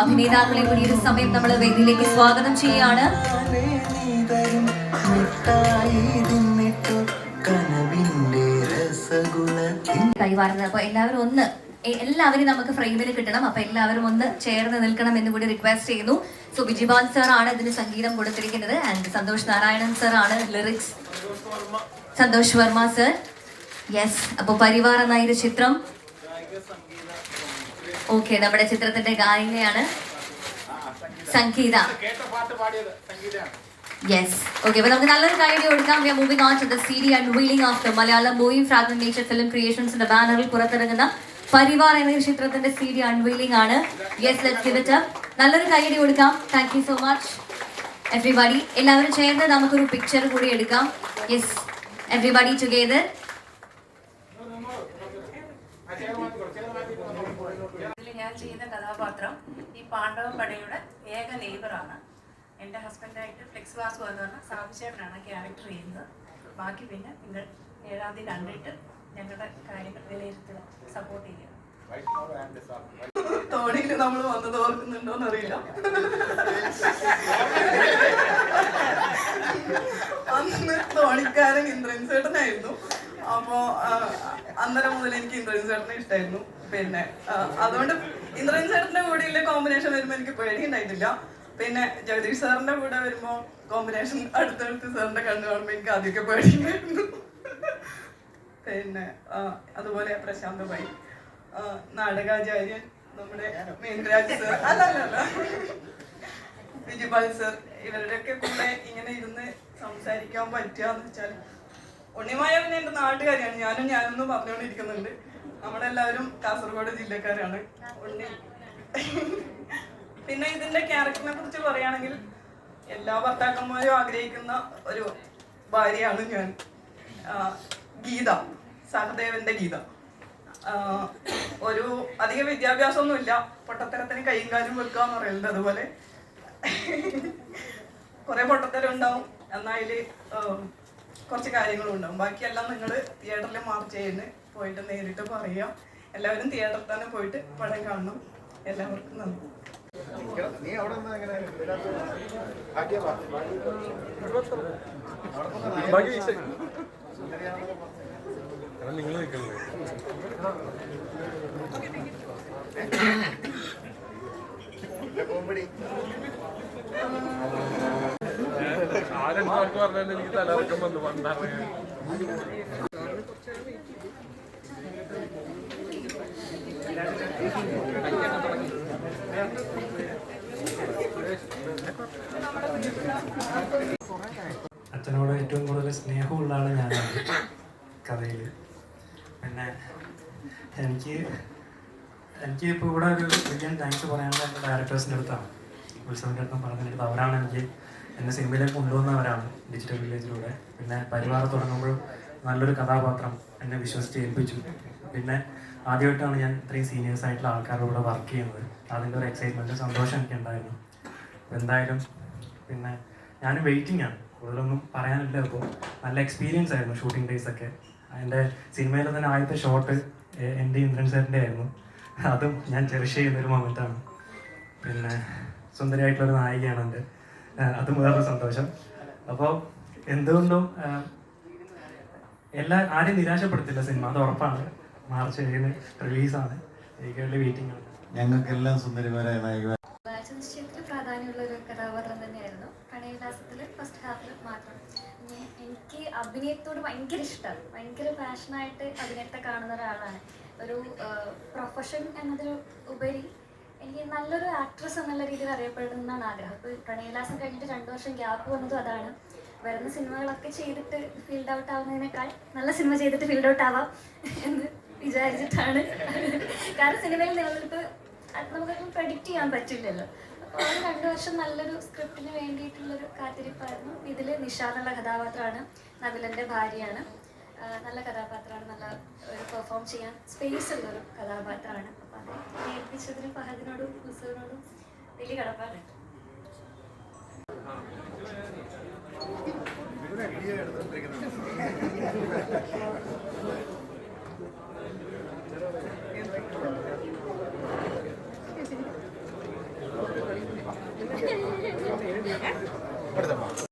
അഭിനേതാക്കളെ കൂടി ഒരു സമയം നമ്മൾ വേദിയിലേക്ക് സ്വാഗതം ചെയ്യാണ് കൈവാറുന്നത് അപ്പൊ എല്ലാവരും ഒന്ന് എല്ലാവരും നമുക്ക് ഫ്രെയിമിൽ കിട്ടണം. അപ്പൊ എല്ലാവരും ഒന്ന് ചേർന്ന് നിൽക്കണം എന്ന് കൂടി റിക്വസ്റ്റ് ചെയ്യുന്നു. സോ ബിജിപാൽ സർ ആണ് ഇതിന് സംഗീതം കൊടുത്തിരിക്കുന്നത്. ആൻഡ് സന്തോഷ് നാരായണൻ സർ ആണ് lyrics Santhosh Varma sir yes അപ്പൊ പരിവാർ എന്ന ചിത്രം. ഓക്കെ നമ്മുടെ ചിത്രത്തിന്റെ ഗായികയാണ് സംഗീത. യെസ് ഓക്കെ അപ്പൊ നമുക്ക് നല്ലൊരു കാര്യം കൊടുക്കാം. We are moving on to the C and wheeling of the Malayalam movie fragment nature film ക്രിയേഷൻസിന്റെ ബാനറിൽ പുറത്തിറങ്ങുന്ന പരിവാർ എന്ന ചിത്രത്തിന്റെ സി ഡി അൺവീലിംഗ് ആണ്. യെസ് ലെറ്റ് ഗിവ് ഇറ്റ് നല്ലൊരു കൈയടി കൊടുക്കാം. Thank you so much everybody എല്ലാവരും ചേർന്ന് നമുക്കൊരു പിക്ചർ കൂടി എടുക്കാം. യെസ് എവ്രിബഡി ടുഗെദർ ഞാൻ ചെയ്യുന്ന കഥാപാത്രം ഈ പാണ്ഡവ പടയുടെ ഏക നെയ്ബറാണ്. എന്റെ ഹസ്ബൻഡായിട്ട് ഫ്ലെക്സ് വാസു എന്ന് പറഞ്ഞ സാബുചേട്ടനാണ് ക്യാരക്ടർ ചെയ്യുന്നത്. ബാക്കി പിന്നെ നിങ്ങൾ ഏഴാം തീയതി കണ്ടിട്ട് ഞങ്ങളുടെ കാര്യങ്ങൾ വിലയിരുത്തുക സപ്പോർട്ട് ചെയ്യുക. തോണിയിൽ നമ്മൾ വന്നത് ഓർക്കുന്നുണ്ടോന്ന് അറിയില്ല. അന്ന് തോണിക്കാരൻ ഇന്ദ്രൻ അപ്പോ അന്നരം മുതൽ എനിക്ക് ഇന്ദ്രൻ ചേട്ടനെ ഇഷ്ടമായിരുന്നു പിന്നെ അതുകൊണ്ട് ഇന്ദ്രൻ ചേട്ടന്റെ കൂടെയുള്ള കോമ്പിനേഷൻ വരുമ്പോ എനിക്ക് പേടി ഉണ്ടായിട്ടില്ല പിന്നെ ജഗദീഷ് സാറിന്റെ കൂടെ വരുമ്പോ കോമ്പിനേഷൻ അടുത്തടുത്ത് സാറിന്റെ കണ്ണു കാണുമ്പോ എനിക്ക് ആദ്യമൊക്കെ പേടിയുണ്ടായിരുന്നു. പിന്നെ അതുപോലെ പ്രശാന്ത് ഭായി നാടകാചാര്യൻ നമ്മുടെ മീൻരാജ് സർ. അല്ല അല്ല അല്ല. വിജുപാൽ സർ ഇവരുടെയൊക്കെ കൂടെ ഇങ്ങനെ ഇരുന്ന് സംസാരിക്കാൻ പറ്റുക എന്ന് വെച്ചാൽ ഉണ്ണിമായ പിന്നെ എന്റെ നാട്ടുകാരിയാണ്. ഞാനും ഞാനൊന്നും പറഞ്ഞുകൊണ്ടിരിക്കുന്നുണ്ട്. നമ്മളെല്ലാവരും കാസർഗോഡ് ജില്ലക്കാരാണ്. ഉണ്ണി. പിന്നെ ഇതിന്റെ ക്യാരക്ടറിനെ കുറിച്ച് പറയുകയാണെങ്കിൽ എല്ലാ ഭർത്താക്കന്മാരും ആഗ്രഹിക്കുന്ന ഒരു ഭാര്യയാണ് ഞാൻ. ഗീത. സഹദേവന്റെ ഗീത. ഒരു അധിക വിദ്യാഭ്യാസമൊന്നുമില്ല. പൊട്ടത്തരത്തിന് കൈയും കാലും വെക്കുക എന്ന് പറയുന്നത് അതുപോലെ. കുറെ പൊട്ടത്തരം ഉണ്ടാവും. എന്നാൽ കുറച്ച് കാര്യങ്ങളും ഉണ്ടാവും. ബാക്കിയെല്ലാം നിങ്ങൾ തിയേറ്ററിൽ മാർച്ച് ചെയ്യുന്നത് പോയിട്ട് നേരിട്ട് പറയാം. എല്ലാവരും തിയേറ്ററിൽ തന്നെ പോയിട്ട് പടം കാണണം. എല്ലാവർക്കും നന്ദി. നിങ്ങൾ അച്ഛനോട് ഏറ്റവും കൂടുതൽ സ്നേഹമുള്ള ആൾ ഞാനാണ് കഥയിൽ പിന്നെ എനിക്ക് എനിക്ക് ഇപ്പോൾ ഇവിടെ ഒരു വലിയ താങ്ക്സ് പറയാനുള്ള എന്റെ ഡയറക്ടേഴ്സിന്റെ അടുത്താണ്. ഉത്സവന്റെ അടുത്തും അടുത്ത് അവരാണ് എനിക്ക് എന്നെ സിനിമയിലേക്ക് കൊണ്ടുവന്നവരാണ് ഡിജിറ്റൽ വില്ലേജിലൂടെ പിന്നെ പരിവാർ തുടങ്ങുമ്പോൾ നല്ലൊരു കഥാപാത്രം എന്നെ വിശ്വസിച്ച് ഏൽപ്പിച്ചു. പിന്നെ ആദ്യമായിട്ടാണ് ഞാൻ ഇത്രയും സീനിയേഴ്സ് ആയിട്ടുള്ള ആൾക്കാരുടെ വർക്ക് ചെയ്യുന്നത്. അതിന്റെ ഒരു എക്സൈറ്റ്മെന്റ് സന്തോഷം എനിക്ക് ഉണ്ടായിരുന്നു. എന്തായാലും പിന്നെ ഞാൻ വെയിറ്റിംഗ് ആണ്. കൂടുതലൊന്നും പറയാനില്ല അപ്പോൾ നല്ല എക്സ്പീരിയൻസ് ആയിരുന്നു ഷൂട്ടിംഗ് ഡേയ്സ് ഒക്കെ. എന്റെ സിനിമയിലെ തന്നെ ആദ്യത്തെ ഷോട്ട് എന്റെ ഇന്ദ്രൻ സാറിന്റെ ആയിരുന്നു. അതും ഞാൻ ചെറിഷ് ചെയ്യുന്നൊരു ആണ്. പിന്നെ സുന്ദരിയായിട്ടുള്ളൊരു നായികയാണ് എന്റെ. അതും വേറൊരു സന്തോഷം. അപ്പോൾ എന്തുകൊണ്ടും എല്ലാ ആരെയും നിരാശപ്പെടുത്തില്ല സിനിമ. അത് ഉറപ്പാണ്. മാർച്ച് ഏഴിന് റിലീസാണ്. വെയിറ്റിംഗ് ആണ് ഞങ്ങൾക്കെല്ലാം സുന്ദരിമാരായ നായിക നിശ്ചയത്തിൽ പ്രാധാന്യമുള്ള ഒരു കഥാപാത്രം തന്നെയായിരുന്നു. പ്രണയവിലാസത്തിൽ ഫസ്റ്റ് ഹാഫിൽ മാത്രം. എനിക്ക് അഭിനയത്തോട് ഭയങ്കര ഇഷ്ടമാണ് ഭയങ്കര പാഷനായിട്ട് അഭിനയത്തെ കാണുന്ന ഒരാളാണ്. ഒരു പ്രൊഫഷൻ എന്നതിൽ ഉപരി എനിക്ക് നല്ലൊരു ആക്ട്രസ് എന്നുള്ള രീതിയിൽ അറിയപ്പെടുന്നതാണ് ആഗ്രഹം. ഇപ്പോൾ പ്രണയവിലാസം കഴിഞ്ഞിട്ട് രണ്ടു വർഷം ഗ്യാപ്പ് വന്നതും അതാണ്. വരുന്ന സിനിമകളൊക്കെ ചെയ്തിട്ട് ഫീൽഡ് ഔട്ട് ആവുന്നതിനേക്കാൾ നല്ല സിനിമ ചെയ്തിട്ട് ഫീൽഡ് ഔട്ട് ആവാം എന്ന് വിചാരിച്ചിട്ടാണ്. കാരണം സിനിമയിൽ നിലനിൽപ്പ് നമുക്ക് പ്രഡിക്റ്റ് ചെയ്യാൻ പറ്റില്ലല്ലോ. അപ്പോൾ ഒരു രണ്ടു വർഷം നല്ലൊരു സ്ക്രിപ്റ്റിന് വേണ്ടിയിട്ടുള്ളൊരു കാത്തിരിപ്പായിരുന്നു. ഇതിൽ നിഷാദുള്ള കഥാപാത്രമാണ് നബിലന്റെ ഭാര്യയാണ്. ആ, നല്ല കഥാപാത്രമാണ് നല്ല ഒരു പെർഫോം ചെയ്യാൻ സ്പേസ് ഉള്ളൊരു കഥാപാത്രമാണ്. അപ്പം അത് ഏൽപ്പിച്ചതിന് ഫഹദിനോടും ഹുസൂറിനോടും വലിയ കടപ്പാടുണ്ട്.